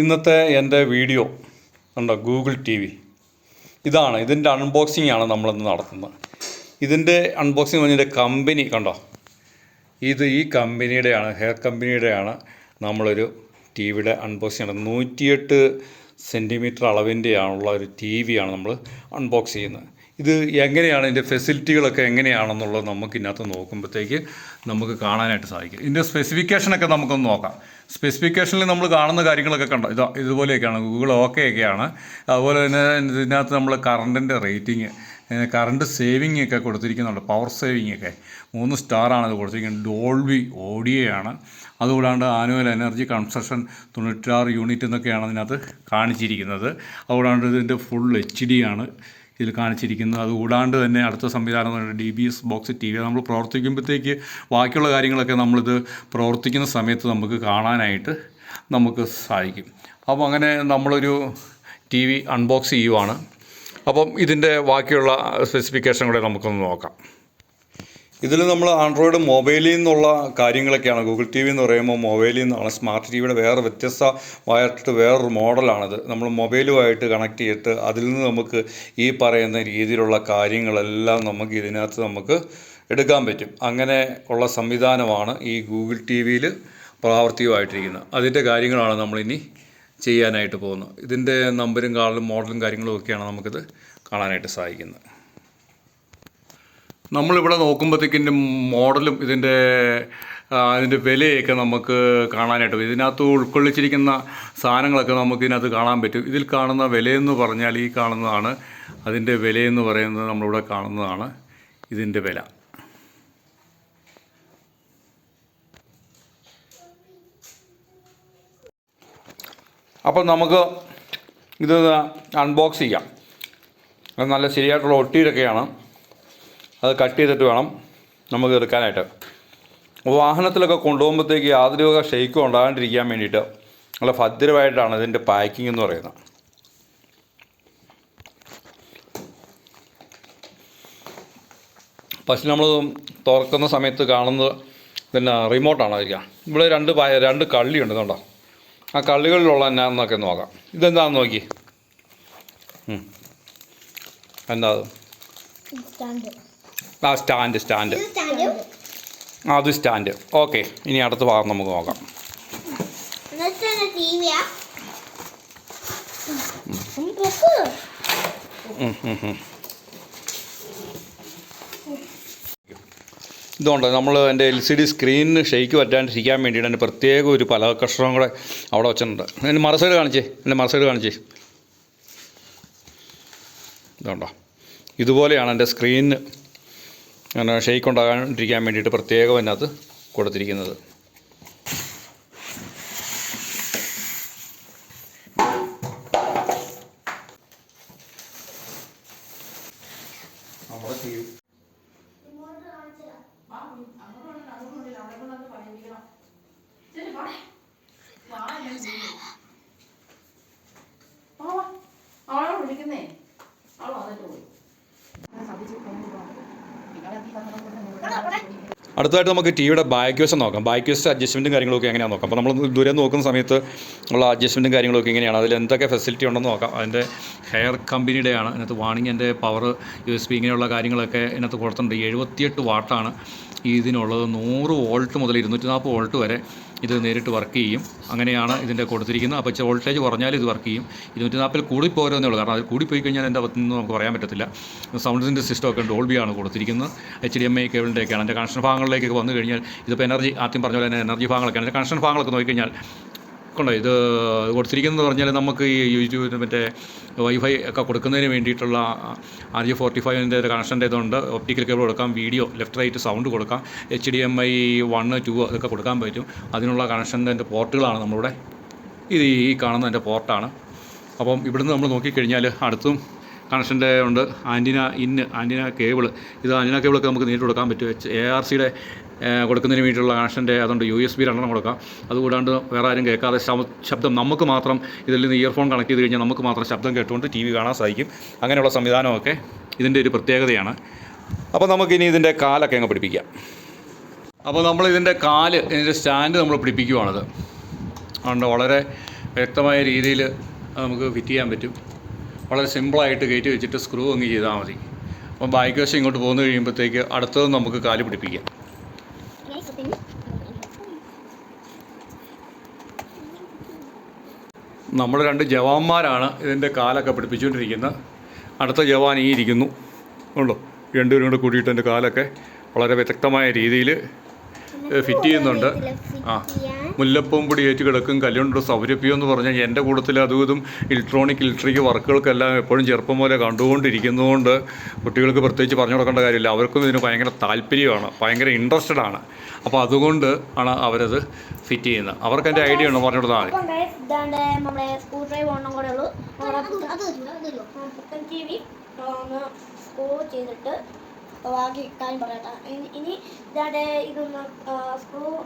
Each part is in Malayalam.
ഇന്നത്തെ എന്റെ വീഡിയോ ഉണ്ടോ? Google T V. ഇതാണ് ഇതിന്റെ അൺബോക്സിംഗ് ആണ് നമ്മളിന്ന് നടത്തുന്നത്. ഇതിന്റെ അൺബോക്സിംഗ് പറഞ്ഞതിന്റെ കമ്പനി കണ്ടോ? ഇത് ഈ കമ്പനിയുടെയാണ് ഹെയർ കമ്പനിയുടെയാണ് നമ്മളൊരു ടി വിയുടെ അൺബോക്സിംഗ് ആണ് നൂറ്റിയെട്ട് സെന്റിമീറ്റർ അളവിന്റെയാണുള്ള ഒരു ടി വിയാണ് നമ്മൾ അൺബോക്സ് ചെയ്യുന്നത്. ഇത് എങ്ങനെയാണ് ഇതിന്റെ ഫെസിലിറ്റികളൊക്കെ എങ്ങനെയാണെന്നുള്ളത് നമുക്ക് ഇതിനകത്ത് നോക്കുമ്പോഴത്തേക്ക് നമുക്ക് കാണാനായിട്ട് സാധിക്കും. ഇതിന്റെ സ്പെസിഫിക്കേഷനൊക്കെ നമുക്കൊന്ന് നോക്കാം. സ്പെസിഫിക്കേഷനിൽ നമ്മൾ കാണുന്ന കാര്യങ്ങളൊക്കെ കണ്ടോ? ഇതാ ഇതുപോലെയൊക്കെയാണ് ഗൂഗിൾ ഓക്കെ ഒക്കെയാണ് അതുപോലെ തന്നെ ഇതിനകത്ത് നമ്മൾ കറണ്ടിന്റെ റേറ്റിംഗ് കറണ്ട് സേവിങ് ഒക്കെ കൊടുത്തിരിക്കുന്നുണ്ട് പവർ സേവിങ് ഒക്കെ മൂന്ന് സ്റ്റാറാണ് ഇത് കൊടുത്തിരിക്കുന്നത്. ഡോൾബി ആണ് അതുകൂടാണ്ട് ആനുവൽ എനർജി കൺസ്ട്രക്ഷൻ തൊണ്ണൂറ്റാറ് യൂണിറ്റ് എന്നൊക്കെയാണ് അതിനകത്ത് കാണിച്ചിരിക്കുന്നത്. അതുകൂടാണ്ട് ഇതിന്റെ ഫുൾ എച്ച് ഡി ആണ്. ഇതിൽ കാണിച്ചിരിക്കുന്നത്. അതുകൂടാണ്ട് തന്നെ അടുത്ത സംവിധാനം D B S box T V നമ്മൾ പ്രവർത്തിക്കുമ്പോഴത്തേക്ക് ബാക്കിയുള്ള കാര്യങ്ങളൊക്കെ നമ്മളിത് പ്രവർത്തിക്കുന്ന സമയത്ത് നമുക്ക് കാണാനായിട്ട് നമുക്ക് സാധിക്കും. അപ്പോൾ അങ്ങനെ നമ്മളൊരു ടി വി അൺബോക്സ് ചെയ്യുവാണ്. അപ്പം ഇതിന്റെ ബാക്കിയുള്ള സ്പെസിഫിക്കേഷൻ കൂടെ നമുക്കൊന്ന് നോക്കാം. ഇതിൽ നമ്മൾ ആൻഡ്രോയിഡ് മൊബൈലിൽ നിന്നുള്ള കാര്യങ്ങളൊക്കെയാണ്. ഗൂഗിൾ ടി വി എന്ന് പറയുമ്പോൾ മൊബൈലിൽ നിന്നാണ് സ്മാർട്ട് ടി വിയുടെ വേറെ വ്യത്യസ്തമായിട്ട് വേറൊരു മോഡലാണിത്. നമ്മൾ മൊബൈലുമായിട്ട് കണക്ട് ചെയ്തിട്ട് അതിൽ നിന്ന് നമുക്ക് ഈ പറയുന്ന രീതിയിലുള്ള കാര്യങ്ങളെല്ലാം നമുക്ക് ഇതിനകത്ത് നമുക്ക് എടുക്കാൻ പറ്റും. അങ്ങനെ ഉള്ള സംവിധാനമാണ് ഈ ഗൂഗിൾ ടി വിയിൽ പ്രാവർത്തികമായിട്ടിരിക്കുന്നത്. അതിന്റെ കാര്യങ്ങളാണ് നമ്മളിനി ചെയ്യാനായിട്ട് പോകുന്നത്. ഇതിന്റെ നമ്പരും കാർഡും മോഡലും കാര്യങ്ങളും ഒക്കെയാണ് നമുക്കിത് കാണാനായിട്ട് സാധിക്കുന്നത്. നമ്മളിവിടെ നോക്കുമ്പോഴത്തേക്കിന്റെ മോഡലും ഇതിന്റെ അതിന്റെ വിലയൊക്കെ നമുക്ക് കാണാനായിട്ട് ഇതിനകത്ത് ഉൾക്കൊള്ളിച്ചിരിക്കുന്ന സാധനങ്ങളൊക്കെ നമുക്ക് ഇതിനകത്ത് കാണാൻ പറ്റും. ഇതിൽ കാണുന്ന വിലയെന്ന് പറഞ്ഞാൽ ഈ കാണുന്നതാണ്. അതിന്റെ വിലയെന്ന് പറയുന്നത് നമ്മളിവിടെ കാണുന്നതാണ്. ഇതിന്റെ വില. അപ്പം നമുക്ക് ഇത് അൺബോക്സ് ചെയ്യാം. അത് നല്ല ശരിയായിട്ടുള്ള ഒട്ടിയിലൊക്കെയാണ് അത് കട്ട് ചെയ്തിട്ട് വേണം നമുക്ക് എടുക്കാനായിട്ട്. വാഹനത്തിലൊക്കെ കൊണ്ടുപോകുമ്പോഴത്തേക്ക് യാതൊരു വക ഷെയ്ക്കും ഉണ്ടാകാണ്ടിരിക്കാൻ വേണ്ടിയിട്ട് നല്ല ഭദ്രമായിട്ടാണ് ഇതിന്റെ പാക്കിംഗ് എന്ന് പറയുന്നത്. പക്ഷെ നമ്മൾ തുറക്കുന്ന സമയത്ത് കാണുന്നത് പിന്നെ റിമോട്ടാണ് അതിരിക്കാം ഇവിടെ രണ്ട് പായ രണ്ട് കള്ളിയുണ്ട് കണ്ടോ ആ കള്ളികളിലുള്ള എന്നാന്നൊക്കെ നോക്കാം. ഇതെന്താണെന്ന് നോക്കി. എന്താ അത്? ആ സ്റ്റാൻഡ് സ്റ്റാൻഡ്. അത് സ്റ്റാൻഡ്. ഓക്കെ ഇനി അടുത്ത ഭാഗം നമുക്ക് നോക്കാം. ഇതുകൊണ്ട് നമ്മൾ എന്റെ എൽ സി ഡി സ്ക്രീനിന് ഷെയ്ക്ക് പറ്റാണ്ടിരിക്കാൻ വേണ്ടിയിട്ട് എന്റെ പ്രത്യേക ഒരു പല കഷ്ണവും കൂടെ അവിടെ വെച്ചിട്ടുണ്ട്. എന്റെ മറസൈഡ് കാണിച്ചേ എന്റെ മറസൈഡ് കാണിച്ചേ. ഇതുണ്ടോ? ഇതുപോലെയാണ് എന്റെ സ്ക്രീനിന് അങ്ങനെ ഷെയ്ക്ക് ഉണ്ടാകാണ്ടിരിക്കാൻ വേണ്ടിയിട്ട് പ്രത്യേകം അതിനകത്ത് കൊടുത്തിരിക്കുന്നത്. അവളെ വിളിക്കുന്നേ അവൾ വന്നിട്ട് പോയി ശ്രദ്ധിച്ചു നിങ്ങളെ അടുത്തതായിട്ട് നമുക്ക് ടിവിയുടെ ബാക്ക് വശം നോക്കാം. ബാക്ക് വശം അഡ്ജസ്റ്റ്മെന്റും കാര്യങ്ങളൊക്കെ എങ്ങനെയാണെന്ന് നോക്കാം? അപ്പോൾ നമ്മൾ ദൂരെ നോക്കുന്ന സമയത്ത് ഉള്ള അഡ്ജസ്റ്റ്മെന്റും കാര്യങ്ങളൊക്കെ എങ്ങനെയാണ്? അതിൽ എന്തൊക്കെ ഫെസിലിറ്റി ഉണ്ടെന്ന് നോക്കാം. അതിന്റെ ഹെയർ കമ്പനിയുടെയാണ് അതിനകത്ത് വാണിങ്ങിന്റെ പവർ യു എസ് പി ഇങ്ങനെയുള്ള കാര്യങ്ങളൊക്കെ ഇതിനകത്ത് കൊടുത്തിട്ടുണ്ട്. എഴുപത്തിയെട്ട് വാട്ടാണ് ഇതിനുള്ളത്. നൂറ് വോൾട്ട് മുതൽ ഇരുന്നൂറ്റി നാൽപ്പത് വോൾട്ട് വരെ ഇത് നേരിട്ട് വർക്ക് ചെയ്യും. അങ്ങനെയാണ് ഇതിന്റെ കൊടുത്തിരിക്കുന്നത്. അപ്പോൾ വോൾട്ടേജ് കുറഞ്ഞാൽ ഇത് വർക്ക് ചെയ്യും. ഇരുന്നൂറ്റി നാൽപ്പതിൽ കൂടിപ്പോരുന്നേ ഉള്ളൂ. കാരണം അത് കൂടിപ്പോയി കഴിഞ്ഞാൽ എന്റെ അകത്തുനിന്ന് നമുക്ക് പറയാൻ പറ്റത്തില്ല. സൗണ്ടിന്റെ സിസ്റ്റമൊക്കെ ഡോൾബിയാണ് കൊടുത്തിരിക്കുന്നത്. എച്ച് ഡി എം ഐ കേബിളിന്റെയൊക്കെയാണ് എന്റെ കണക്ഷൻ ഭാഗങ്ങളിലേക്കൊക്കെ വന്നു കഴിഞ്ഞാൽ ഇതിപ്പോൾ എനർജി ആദ്യം പറഞ്ഞ പോലെ തന്നെ എനർജി ഭാഗങ്ങളൊക്കെയാണ്. എന്റെ കണക്ഷൻ ഭാഗങ്ങളൊക്കെ നോക്കിക്കഴിഞ്ഞാൽ കൊണ്ടോ ഇത് കൊടുത്തിരിക്കുന്നത് പറഞ്ഞാൽ നമുക്ക് ഈ യൂട്യൂബിന് മറ്റേ വൈഫൈ ഒക്കെ കൊടുക്കുന്നതിന് വേണ്ടിയിട്ടുള്ള ആർ ജി ഫോർട്ടി ഫൈവിന്റെ കണക്ഷന്റെ ഇതുണ്ട്. ഒപ്റ്റിക്കൽ കേബിൾ കൊടുക്കാം വീഡിയോ ലെഫ്റ്റ് റൈറ്റ് സൗണ്ട് കൊടുക്കാം H D M I one two ഇതൊക്കെ കൊടുക്കാൻ പറ്റും. അതിനുള്ള കണക്ഷന്റെ പോർട്ടുകളാണ് നമ്മളിവിടെ ഇത് ഈ കാണുന്ന എന്റെ പോർട്ടാണ് അപ്പം ഇവിടുന്ന് നമ്മൾ നോക്കിക്കഴിഞ്ഞാൽ അടുത്തും കണക്ഷന്റെ ഉണ്ട്. ആന്റിന ഇന്ന് ആന്റിന കേബിൾ ഇത് ആന്റിന കേബിളൊക്കെ നമുക്ക് നേരിട്ട് കൊടുക്കാൻ പറ്റും. എച്ച് എ ആർ സിയുടെ കൊടുക്കുന്നതിന് വേണ്ടിയിട്ടുള്ള കണക്ഷന്റെ അതുകൊണ്ട് യു എസ് ബി രണ്ടെണ്ണം കൊടുക്കാം. അതുകൂടാണ്ട് വേറെ ആരും കേൾക്കാതെ ശബ്ദം നമുക്ക് മാത്രം ഇതിൽ നിന്ന് ഇയർഫോൺ കണക്ട് ചെയ്ത് കഴിഞ്ഞാൽ നമുക്ക് മാത്രം ശബ്ദം കേട്ടുകൊണ്ട് ടി വി കാണാൻ സാധിക്കും. അങ്ങനെയുള്ള സംവിധാനമൊക്കെ ഇതിന്റെ ഒരു പ്രത്യേകതയാണ്. അപ്പോൾ നമുക്കിനി ഇതിന്റെ കാലൊക്കെ അങ്ങ് പിടിപ്പിക്കാം. അപ്പോൾ നമ്മൾ ഇതിന്റെ കാൽ ഇതിന്റെ സ്റ്റാൻഡ് നമ്മൾ പിടിപ്പിക്കുവാണത്. അതുകൊണ്ട് വളരെ വ്യക്തമായ രീതിയിൽ നമുക്ക് ഫിറ്റ് ചെയ്യാൻ പറ്റും. വളരെ സിമ്പിളായിട്ട് കയറ്റി വെച്ചിട്ട് സ്ക്രൂ അങ്ങ് ചെയ്താൽ മതി. അപ്പം ബാക്ക് വശം ഇങ്ങോട്ട് പോന്നു കഴിയുമ്പോഴത്തേക്ക് അടുത്തത് നമുക്ക് കാൽ പിടിപ്പിക്കാം. നമ്മൾ രണ്ട് ജവാന്മാരാണ് ഇതിന്റെ കാലൊക്കെ പിടിപ്പിച്ചുകൊണ്ടിരിക്കുന്നത്. അടുത്ത ജവാൻ ഈ ഇരിക്കുന്നു. ഉണ്ടോ? രണ്ടുപേരും കൂടെ കൂടിയിട്ട് എന്റെ കാലൊക്കെ വളരെ വ്യക്തമായ രീതിയിൽ ഫിറ്റ് ചെയ്യുന്നുണ്ട്. ആ. മുല്ലപ്പവും പൊടി ഏറ്റ് കിടക്കും കല്ലുണ്ട് സൗരഭ്യം എന്ന് പറഞ്ഞാൽ എന്റെ കൂട്ടത്തിൽ അതും ഇതും ഇലക്ട്രോണിക് ഇലക്ട്രിക് വർക്കുകൾക്കെല്ലാം എപ്പോഴും ചെറുപ്പം പോലെ കണ്ടുകൊണ്ടിരിക്കുന്നതുകൊണ്ട് കുട്ടികൾക്ക് പ്രത്യേകിച്ച് പറഞ്ഞു കൊടുക്കേണ്ട കാര്യമില്ല. അവർക്കും ഇതിന് ഭയങ്കര താല്പര്യമാണ് ഭയങ്കര ഇൻട്രസ്റ്റഡ് ആണ്. അപ്പോൾ അതുകൊണ്ട് ആണ് അവരത് ഫിറ്റ് ചെയ്യുന്നത്. അവർക്ക് എന്റെ ഐഡിയ ഉണ്ടോ? പറഞ്ഞു കൊടുത്താൽ ചെയ്തിട്ട് കാര്യം പറയട്ടെ. ഇനി- ഇനി ഇതാണ്ട് ഇതൊന്ന് സ്ക്രൂ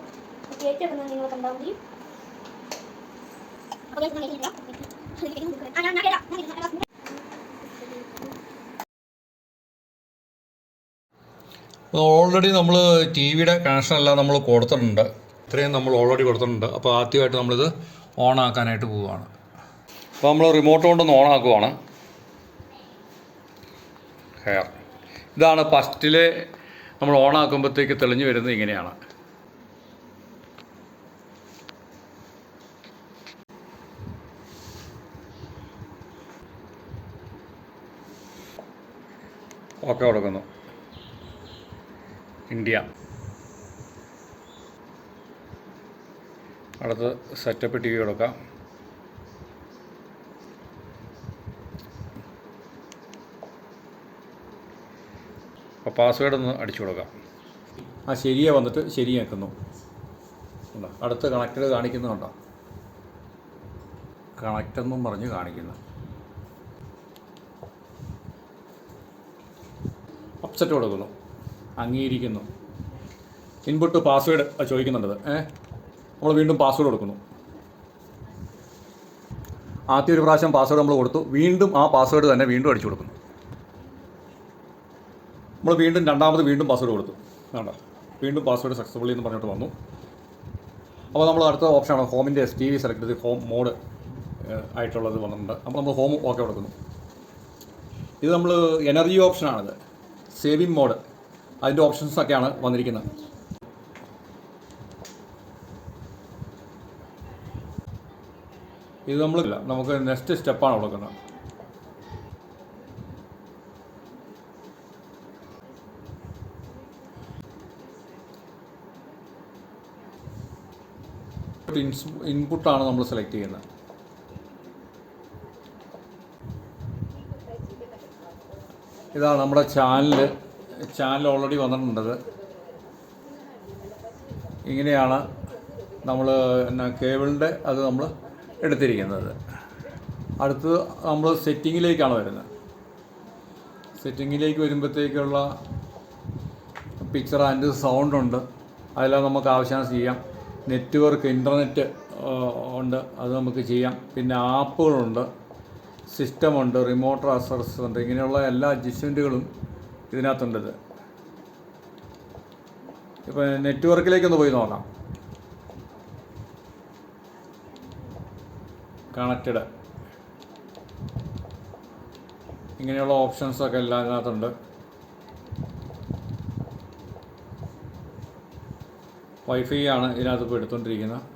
ഓൾറെഡി നമ്മൾ ടി വിയുടെ കണക്ഷൻ എല്ലാം നമ്മൾ കൊടുത്തിട്ടുണ്ട്. ഇത്രയും നമ്മൾ ഓൾറെഡി കൊടുത്തിട്ടുണ്ട്. അപ്പോൾ ആദ്യമായിട്ട് നമ്മളിത് ഓൺ ആക്കാനായിട്ട് പോവുകയാണ് അപ്പോൾ നമ്മൾ റിമോട്ട് കൊണ്ടൊന്ന് ഓൺ ആക്കുവാണ്. ഹെയർ ഇതാണ് ഫസ്റ്റിലെ നമ്മൾ ഓൺ ആക്കുമ്പോഴത്തേക്ക് തെളിഞ്ഞു വരുന്നത് ഇങ്ങനെയാണ്. ഓക്കെ കൊടുക്കുന്നു. ഇന്ത്യ. അടുത്ത് സെറ്റപ്പ് ടി വി കൊടുക്കാം. അപ്പോൾ പാസ്വേഡ് ഒന്ന് അടിച്ചു കൊടുക്കാം. ആ ശരിയെ വന്നിട്ട് ശരിയാക്കുന്നു അടുത്ത് കണക്റ്റഡ് കാണിക്കുന്നുണ്ടോ? കണക്റ്റ് എന്നും പറഞ്ഞ് കാണിക്കുന്നു. അപ്സെറ്റ് കൊടുക്കുന്നു. അംഗീകരിക്കുന്നു. ഇൻപുട്ട് പാസ്വേഡ് ചോദിക്കുന്നുണ്ടത്. ഏ? നമ്മൾ വീണ്ടും പാസ്വേഡ് കൊടുക്കുന്നു. ആദ്യ ഒരു പ്രാവശ്യം പാസ്വേഡ് നമ്മൾ കൊടുത്തു. വീണ്ടും ആ പാസ്വേഡ് തന്നെ വീണ്ടും അടിച്ചു കൊടുക്കുന്നു. നമ്മൾ വീണ്ടും രണ്ടാമത് വീണ്ടും പാസ്വേഡ് കൊടുത്തു. വേണ്ട വീണ്ടും പാസ്വേഡ് സക്സസ്ഫുള്ളി എന്ന് പറഞ്ഞിട്ട് വന്നു. അപ്പോൾ നമ്മൾ അടുത്ത ഓപ്ഷനാണ് ഹോമിന്റെ എസ് ടി വി സെലക്ട് ചെയ്ത് ഹോം മോഡ് ആയിട്ടുള്ളത് വന്നിട്ടുണ്ട്. അപ്പോൾ നമ്മൾ ഹോം ഓക്കെ കൊടുക്കുന്നു. ഇത് നമ്മൾ എനർജി ഓപ്ഷനാണിത് സേവിങ് മോഡ്. അതിന്റെ ഓപ്ഷൻസൊക്കെയാണ് വന്നിരിക്കുന്നത്. ഇത് നമ്മൾ നമുക്ക് നെക്സ്റ്റ് സ്റ്റെപ്പാണ് കൊടുക്കുന്നത്. ഇൻപുട്ടാണ് നമ്മൾ സെലക്ട് ചെയ്യുന്നത്. ഇതാണ് നമ്മുടെ ചാനൽ ചാനൽ ഓൾറെഡി വന്നിട്ടുണ്ടത്. ഇങ്ങനെയാണ് നമ്മൾ എന്നാ കേബിളിന്റെ അത് നമ്മൾ എടുത്തിരിക്കുന്നത്. അടുത്തത് നമ്മൾ സെറ്റിങ്ങിലേക്കാണ് വരുന്നത്. സെറ്റിങ്ങിലേക്ക് വരുമ്പോഴത്തേക്കുള്ള പിക്ചർ ആൻഡ് സൗണ്ടുണ്ട് അതെല്ലാം നമുക്ക് ആവശ്യമാണ് ചെയ്യാം. നെറ്റ്വർക്ക് ഇന്റർനെറ്റ് ഉണ്ട്. അത് നമുക്ക് ചെയ്യാം. പിന്നെ ആപ്പുകളുണ്ട് സിസ്റ്റമുണ്ട് റിമോട്ട് ഉണ്ട് ഇങ്ങനെയുള്ള എല്ലാ അഡ്ജസ്റ്റ്മെന്റുകളും ഇതിനകത്തുണ്ടത്. ഇപ്പം ഇപ്പോൾ നെറ്റ്വർക്കിലേക്കൊന്ന് പോയി നോക്കാം. കണക്റ്റഡ്. ഇങ്ങനെയുള്ള ഓപ്ഷൻസൊക്കെ എല്ലാം ഇതിനകത്തുണ്ട്. വൈഫൈ ആണ് ഇതിനകത്ത് ഇപ്പോൾ എടുത്തുകൊണ്ടിരിക്കുന്നത്.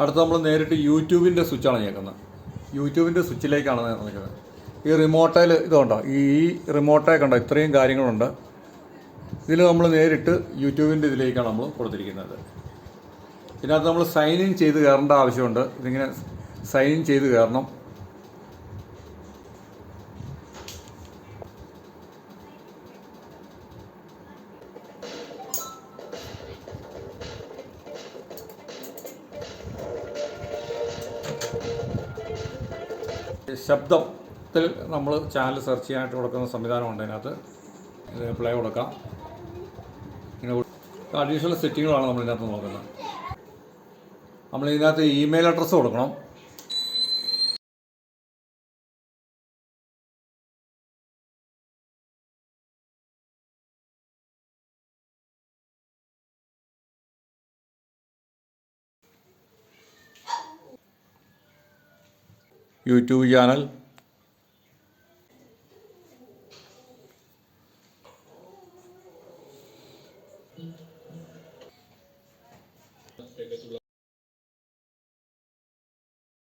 അടുത്ത് നമ്മൾ നേരിട്ട് യൂട്യൂബിന്റെ സ്വിച്ചാണ് ഞെക്കുന്നത്. യൂട്യൂബിന്റെ സ്വിച്ചിലേക്കാണ് നിൽക്കുന്നത്. ഈ റിമോട്ടയിൽ ഇതുണ്ടോ ഈ റിമോട്ടേ കണ്ടോ? ഇത്രയും കാര്യങ്ങളുണ്ട്. ഇതിൽ നമ്മൾ നേരിട്ട് യൂട്യൂബിന്റെ ഇതിലേക്കാണ് നമ്മൾ കൊടുത്തിരിക്കുന്നത്. ഇതിനകത്ത് നമ്മൾ സൈൻ ഇൻ ചെയ്ത് കയറേണ്ട ആവശ്യമുണ്ട്. ഇതിങ്ങനെ സൈൻ ഇൻ ചെയ്ത് കയറണം. ശബ്ദത്തിൽ നമ്മൾ ചാനൽ സെർച്ച് ചെയ്യാനായിട്ട് കൊടുക്കുന്ന സംവിധാനമുണ്ട് അതിനകത്ത്. പ്ലേ കൊടുക്കാം. ഇങ്ങനെ അഡീഷണൽ സെറ്റിങ്ങുകളാണ് നമ്മൾ ഇതിനകത്ത് നോക്കുന്നത്. നമ്മൾ ഇതിനകത്ത് ഇമെയിൽ അഡ്രസ്സ് കൊടുക്കണം. YouTube channel